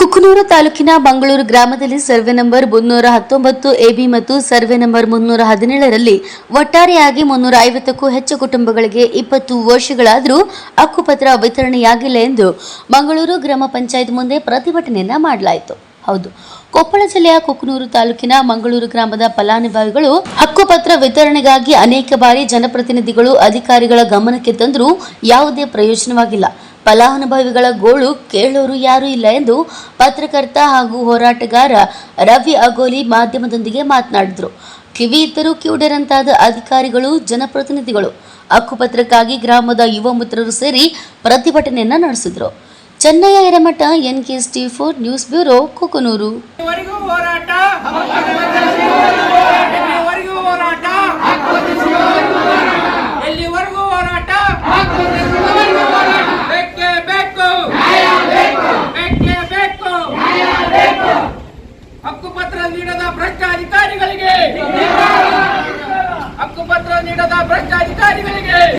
ಕುಕನೂರು ತಾಲೂಕಿನ ಮಂಗಳೂರು ಗ್ರಾಮದಲ್ಲಿ survey number ಮುನ್ನೂರ ಹತ್ತೊಂಬತ್ತು ಎಬಿ ಮತ್ತು ಸರ್ವೆ ನಂಬರ್ ಮುನ್ನೂರ ಹದಿನೇಳರಲ್ಲಿ ಒಟ್ಟಾರೆಯಾಗಿ ಮುನ್ನೂರ ಐವತ್ತಕ್ಕೂ ಹೆಚ್ಚು ಕುಟುಂಬಗಳಿಗೆ ಇಪ್ಪತ್ತು ವರ್ಷಗಳಾದರೂ ಹಕ್ಕುಪತ್ರ ವಿತರಣೆಯಾಗಿಲ್ಲ ಎಂದು ಮಂಗಳೂರು ಗ್ರಾಮ ಪಂಚಾಯತ್ ಮುಂದೆ ಪ್ರತಿಭಟನೆಯನ್ನ ಮಾಡಲಾಯಿತು. ಹೌದು, ಕೊಪ್ಪಳ ಜಿಲ್ಲೆಯ ಕುಕನೂರು ತಾಲೂಕಿನ ಮಂಗಳೂರು ಗ್ರಾಮದ ಫಲಾನುಭವಿಗಳು ಹಕ್ಕುಪತ್ರ ವಿತರಣೆಗಾಗಿ ಅನೇಕ ಬಾರಿ ಜನಪ್ರತಿನಿಧಿಗಳು ಅಧಿಕಾರಿಗಳ ಗಮನಕ್ಕೆ ತಂದರೂ ಯಾವುದೇ ಪ್ರಯೋಜನವಾಗಿಲ್ಲ. ಫಲಾನುಭವಿಗಳ ಗೋಳು ಕೇಳೋರು ಯಾರೂ ಇಲ್ಲ ಎಂದು ಪತ್ರಕರ್ತ ಹಾಗೂ ಹೋರಾಟಗಾರ ರವಿ ಅಗೋಲಿ ಮಾಧ್ಯಮದೊಂದಿಗೆ ಮಾತನಾಡಿದರು. ಕಿವಿ ಇದ್ದರೂ ಕಿವುಡರಂತಾದ ಅಧಿಕಾರಿಗಳು, ಜನಪ್ರತಿನಿಧಿಗಳು ಹಕ್ಕುಪತ್ರಕ್ಕಾಗಿ ಗ್ರಾಮದ ಯುವ ಮಿತ್ರರು ಸೇರಿ ಪ್ರತಿಭಟನೆಯನ್ನ ನಡೆಸಿದ್ರು. Chennaiah K NKS T four news bureau, Kukanur. ಹಕ್ಕುಪತ್ರ ನೀಡದ ಭ್ರಷ್ಟಾಧಿಕಾರಿಗಳಿಗೆ. ಹಕ್ಕುಪತ್ರ ನೀಡದ ಭ್ರಷ್ಟಾಧಿಕಾರಿಗಳಿಗೆ.